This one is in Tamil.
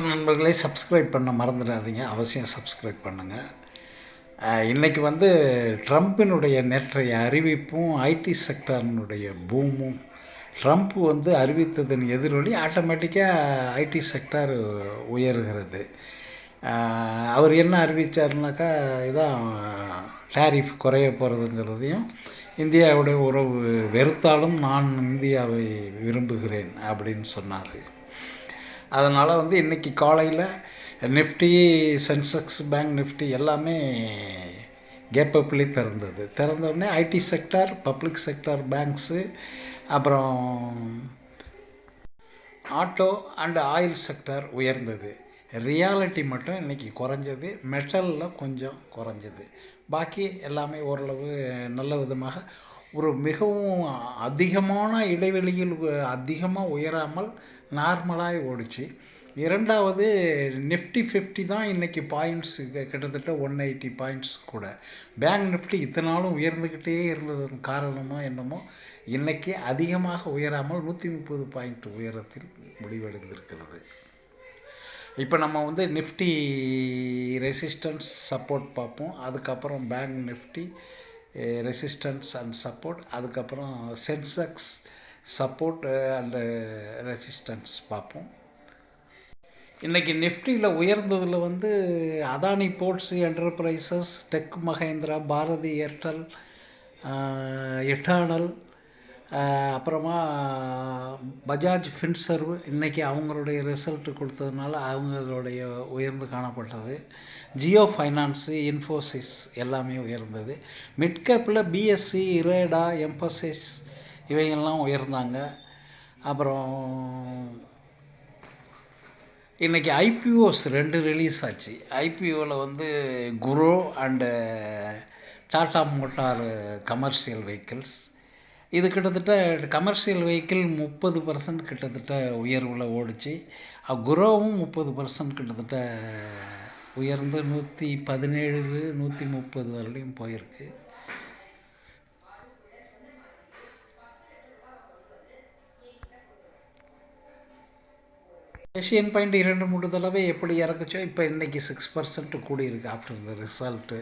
நண்பர்களே சப்ஸ்கிரைப் பண்ண மறந்துடாதீங்க. அவசியம் சப்ஸ்கிரைப் பண்ணுங்கள் இன்றைக்கி வந்து ட்ரம்ப்பினுடைய நேற்றைய அறிவிப்பும் ஐடி செக்டாரினுடைய பூமும் ட்ரம்ப் வந்து அறிவித்ததன் எதிரொலி ஆட்டோமேட்டிக்காக ஐடி செக்டார் உயர்கிறது. அவர் என்ன அறிவித்தாருனாக்கா இதான் டேரிஃப் குறைய போகிறதுங்கிறதையும் இந்தியாவுடைய உறவு வெறுத்தாலும் நான் இந்தியாவை விரும்புகிறேன் அப்படின்னு சொன்னார். அதனால் வந்து இன்றைக்கி காலையில் நிஃப்டி சென்செக்ஸ் பேங்க் நிஃப்டி எல்லாமே கேப்பப்லி திறந்தது. திறந்தோடனே IT sector public sector banks அப்புறம் ஆட்டோ அண்ட் ஆயில் செக்டார் உயர்ந்தது. ரியாலிட்டி மட்டும் இன்றைக்கி குறைஞ்சது. மெட்டலில் கொஞ்சம் குறைஞ்சது. பாக்கி எல்லாமே ஓரளவு நல்ல விதமாக ஒரு மிகவும் அதிகமான இடைவெளியில் அதிகமாக உயராமல் நார்மலாக ஓடிச்சு. இரண்டாவது நிஃப்டி ஃபிஃப்டி தான் இன்றைக்கி பாயிண்ட்ஸ் கிட்டத்தட்ட ஒன் எயிட்டி பாயிண்ட்ஸ் கூட. பேங்க் நிஃப்டி இத்தனை நாளும் உயர்ந்துக்கிட்டே இருந்ததன் காரணமோ என்னமோ இன்றைக்கி அதிகமாக உயராமல் நூற்றி முப்பது பாயிண்ட் உயரத்தில் முடிவடைந்திருக்கிறது. இப்போ நம்ம வந்து நிஃப்டி ரெசிஸ்டன்ஸ் சப்போர்ட் பார்ப்போம். அதுக்கப்புறம் bank Nifty resistance and support அதுக்கப்புறம் சென்செக்ஸ் சப்போர்ட் அண்டு ரெசிஸ்டன்ஸ் பார்ப்போம். இன்றைக்கி நிஃப்டியில் உயர்ந்ததில் வந்து Adani ports enterprises tech Mahindra Bharti Airtel Eternal அப்புறமா பஜாஜ் ஃபின்சர்வ் இன்றைக்கி அவங்களுடைய ரிசல்ட்டு கொடுத்ததுனால அவங்களுடைய உயர்ந்து காணப்பட்டது. ஜியோ ஃபைனான்ஸு இன்ஃபோசிஸ் எல்லாமே உயர்ந்தது. மிட்கேப்பில் பிஎஸ்சி இரேடா எம்பசிஸ் இவைகள்லாம் உயர்ந்தாங்க. அப்புறம் இன்றைக்கி ஐபிஓஸ் ரெண்டு ரிலீஸ் ஆச்சு. ஐபிஓவில் வந்து grow and Tata motor commercial vehicles இது கிட்டத்தட்ட கமர்ஷியல் வெஹிக்கிள் முப்பது பர்சன்ட் கிட்டத்தட்ட உயர்வில் ஓடிச்சு. குரோவும் முப்பது பர்சன்ட் கிட்டத்தட்ட உயர்ந்து நூற்றி பதினேழு நூற்றி முப்பது வரலையும் போயிருக்கு. ஏஷியன் பாயிண்ட் இரண்டு மூன்று தடவை எப்படி இறக்குச்சோ இப்போ இன்றைக்கி சிக்ஸ் பர்சன்ட் கூடியிருக்கு ஆஃப்டர் இந்த ரிசல்ட்டு